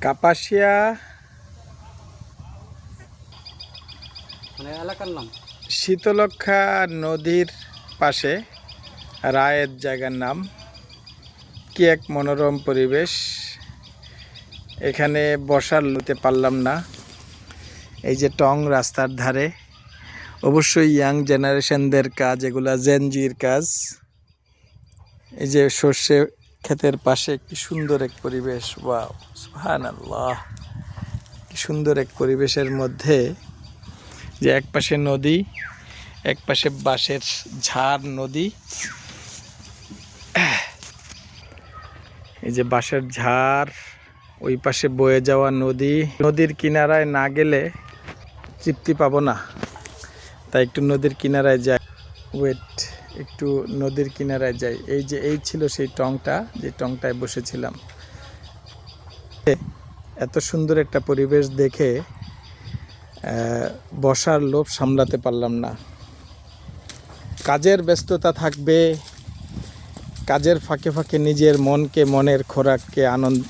কাপাসিয়া। মানে এলাকার নাম? শীতলক্ষা নদীর পাশে রায়ের জায়গার নাম। কি এক মনোরম পরিবেশ। এখানে বসার নিতে পারলাম না। এই যে টং রাস্তার ধারে। অবশ্যই ইয়াং জেনারেশনদের কাজ এগুলা জেনজির কাজ। এই যে সর্ষে ক্ষেতের পাশে কি সুন্দর এক পরিবেশ, ওয়াও সুহান আল্লাহ কি সুন্দর এক পরিবেশের মধ্যে যে এক পাশে নদী এক পাশে বাঁশের ঝাড় নদী। এই যে বাঁশের ঝাড়, ওই পাশে বয়ে যাওয়া নদী। নদীর কিনারায় না গেলে তৃপ্তি পাবো না। তাই একটু নদীর কিনারায় যাই। ওয়েট একটু নদীর কিনারায় যাই। এই যে, এই ছিল সেই টংটা, যে টংটায় বসেছিলাম। এত সুন্দর একটা পরিবেশ দেখে বসার লোভ সামলাতে পারলাম না। কাজের ব্যস্ততা থাকবে, কাজের ফাঁকে ফাঁকে নিজের মনকে, মনের খোরাককে আনন্দ,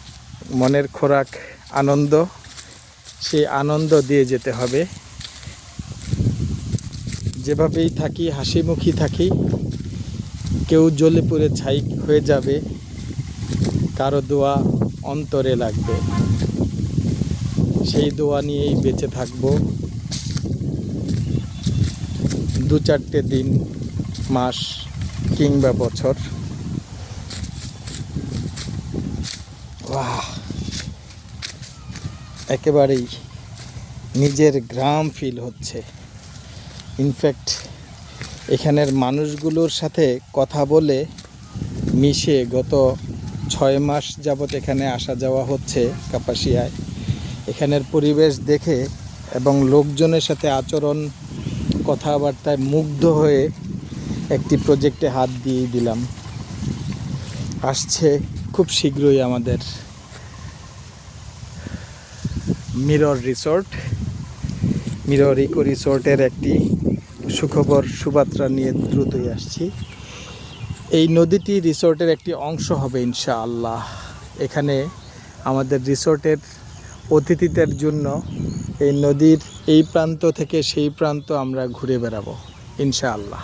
মনের খোরাক আনন্দ, সেই আনন্দ দিয়ে যেতে হবে। যেভাবেই থাকি হাসিমুখী থাকি। কেউ জ্বলে পুড়ে ছাই হয়ে যাবে, কারও দোয়া অন্তরে লাগবে। সেই দোয়া নিয়েই বেঁচে থাকব। দু চারটে দিন, মাস কিংবা বছর। একেবারেই নিজের গ্রাম ফিল হচ্ছে। ইনফ্যাক্ট এখানের মানুষগুলোর সাথে কথা বলে মিশে গত ছয় মাস যাবৎ এখানে আসা যাওয়া হচ্ছে কাপাসিয়ায়। এখানের পরিবেশ দেখে এবং লোকজনের সাথে আচরণ, কথাবার্তায় মুগ্ধ হয়ে একটি প্রজেক্টে হাত দিয়ে দিলাম। আসছে খুব শীঘ্রই আমাদের মিরর রিসোর্ট। মিরর ইকো রিসোর্টের একটি সুখবর সুবাত্রা নিয়ে দ্রুতই আসছি। এই নদীটি রিসোর্টের একটি অংশ হবে ইনশাআল্লাহ। এখানে আমাদের রিসোর্টের অতিথিদের জন্য এই নদীর এই প্রান্ত থেকে সেই প্রান্ত আমরা ঘুরে বেড়াবো ইনশাআল্লাহ।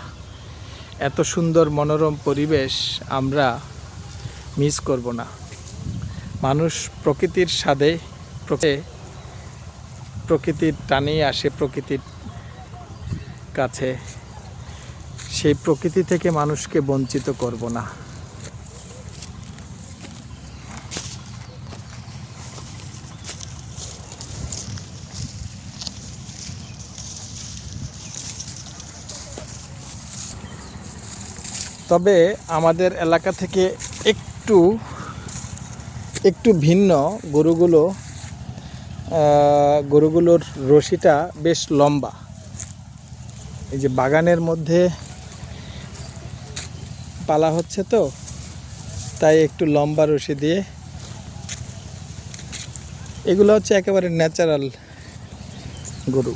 এত সুন্দর মনোরম পরিবেশ আমরা মিস করব না। মানুষ প্রকৃতির স্বাদে প্রকৃ- প্রকৃতির টানেই আসে প্রকৃতির কাছে। সেই প্রকৃতি থেকে মানুষকে বঞ্চিত করব না। তবে আমাদের এলাকা থেকে একটু একটু ভিন্ন গরুগুলো গরুগুলোর রশিটা বেশ লম্বা। এই যে বাগানের মধ্যে পালা হচ্ছে তো, তাই একটু লম্বা রশি দিয়ে। এগুলো হচ্ছে একেবারে ন্যাচারাল গরু।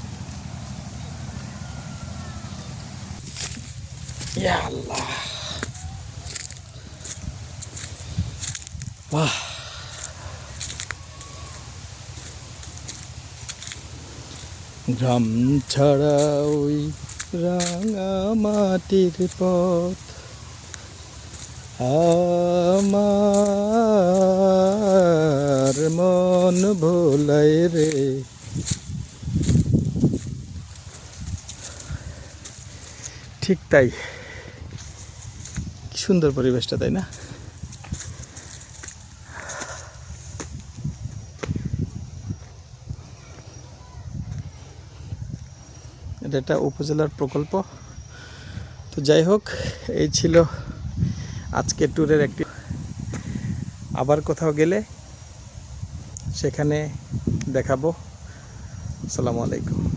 আল্লাহ বাহ। গ্রাম ছাড়া ওই রাঙা মাটির পথ। আমার মন ভোলাই রে। ঠিক তাই। সুন্দর পরিবেশটা তাই না? এটা একটা উপজেলার প্রকল্প। তো যাই হোক, এই ছিল আজকে ট্যুরের একটি। আবার কোথাও গেলে সেখানে দেখাবো। আসসালামু আলাইকুম।